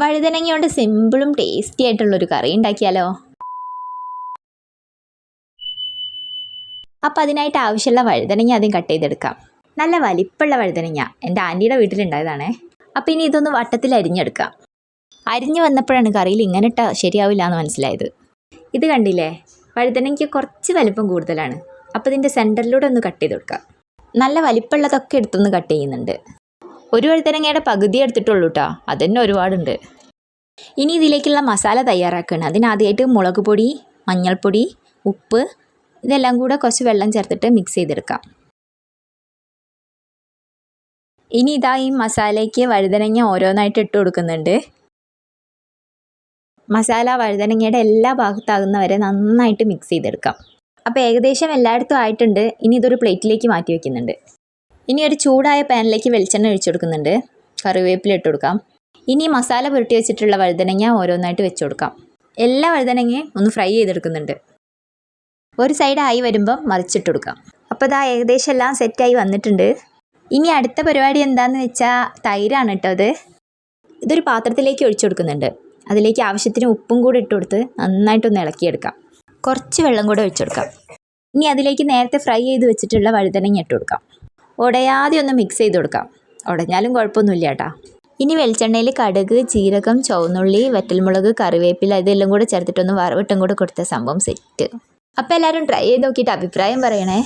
വഴുതനങ്ങ കൊണ്ട് സിമ്പിളും ടേസ്റ്റി ആയിട്ടുള്ളൊരു കറി ഉണ്ടാക്കിയാലോ? അപ്പോൾ അതിനായിട്ട് ആവശ്യമുള്ള വഴുതനങ്ങ ആദ്യം കട്ട് ചെയ്തെടുക്കാം. നല്ല വലിപ്പമുള്ള വഴുതനങ്ങ എന്റെ ആന്റിയുടെ വീട്ടിലുണ്ടായതാണേ. അപ്പോൾ ഇനി ഇതൊന്ന് വട്ടത്തിൽ അരിഞ്ഞെടുക്കാം. അരിഞ്ഞു വന്നപ്പോഴാണ് കറിയിൽ ഇങ്ങനെ ഇട്ടാൽ ശരിയാവില്ല എന്ന് മനസ്സിലായത്. ഇത് കണ്ടില്ലേ? വഴുതനങ്ങയ്ക്ക് കുറച്ച് വലിപ്പം കൂടുതലാണ്. അപ്പോൾ ഇതിന്റെ സെന്ററിലൂടെ ഒന്ന് കട്ട് ചെയ്ത് കൊടുക്കാം. നല്ല വലിപ്പമുള്ളതൊക്കെ എടുത്തൊന്ന് കട്ട് ചെയ്യുന്നുണ്ട്. ഒരു വഴുത്തനങ്ങയുടെ പകുതി എടുത്തിട്ടുള്ളൂ കേട്ടോ അതന്നെ ഒരുപാടുണ്ട്. ഇനി ഇതിലേക്കുള്ള മസാല തയ്യാറാക്കുകയാണ് അതിനാദ്യമായിട്ട് മുളക് പൊടി മഞ്ഞൾപ്പൊടി ഉപ്പ് ഇതെല്ലാം കൂടെ കുറച്ച് വെള്ളം ചേർത്തിട്ട് മിക്സ് ചെയ്തെടുക്കാം. ഇനി ഇതാ ഈ മസാലയ്ക്ക് വഴുതനങ്ങ ഓരോന്നായിട്ട് ഇട്ട് കൊടുക്കുന്നുണ്ട്. മസാല വഴുതനങ്ങയുടെ എല്ലാ ഭാഗത്താകുന്ന വരെ നന്നായിട്ട് മിക്സ് ചെയ്തെടുക്കാം. അപ്പോൾ ഏകദേശം എല്ലായിടത്തും ആയിട്ടുണ്ട്. ഇനി ഇതൊരു പ്ലേറ്റിലേക്ക് മാറ്റി വെക്കുന്നുണ്ട്. ഇനി ഒരു ചൂടായ പാനിലേക്ക് വെളിച്ചെണ്ണ ഒഴിച്ചു കൊടുക്കുന്നുണ്ട്. കറിവേപ്പില ഇട്ട് കൊടുക്കാം. ഇനി മസാല പുരട്ടി വെച്ചിട്ടുള്ള വഴുതനങ്ങ ഓരോന്നായിട്ട് വെച്ച് കൊടുക്കാം. എല്ലാ വഴുതനങ്ങയും ഒന്ന് ഫ്രൈ ചെയ്തെടുക്കുന്നുണ്ട്. ഒരു സൈഡ് ആയി വരുമ്പം മറിച്ചിട്ട് കൊടുക്കാം. അപ്പോൾ ഇതാ ഏകദേശം എല്ലാം സെറ്റായി വന്നിട്ടുണ്ട്. ഇനി അടുത്ത പരിപാടി എന്താണെന്ന് വെച്ചാൽ തൈരാണ് കേട്ടോ അത്. ഇതൊരു പാത്രത്തിലേക്ക് ഒഴിച്ചു കൊടുക്കുന്നുണ്ട്. അതിലേക്ക് ആവശ്യത്തിന് ഉപ്പും കൂടി ഇട്ട് കൊടുത്ത് നന്നായിട്ടൊന്ന് ഇളക്കിയെടുക്കാം. കുറച്ച് വെള്ളം കൂടെ ഒഴിച്ചു കൊടുക്കാം. ഇനി അതിലേക്ക് നേരത്തെ ഫ്രൈ ചെയ്ത് വെച്ചിട്ടുള്ള വഴുതനങ്ങ ഇട്ട് കൊടുക്കാം. ഉടയാതെ ഒന്ന് മിക്സ് ചെയ്ത് കൊടുക്കാം. ഉടഞ്ഞാലും കുഴപ്പമൊന്നുമില്ല കേട്ടോ ഇനി വെളിച്ചെണ്ണയിൽ കടുക് ജീരകം ചുവന്നുള്ളി വറ്റൽമുളക് കറിവേപ്പില ഇതെല്ലാം കൂടെ ചേർത്തിട്ടൊന്ന് വറവിട്ടും കൂടെ കൊടുത്ത സംഭവം സെറ്റ് അപ്പോൾ എല്ലാവരും ട്രൈ ചെയ്ത് നോക്കിയിട്ട് അഭിപ്രായം പറയണേ.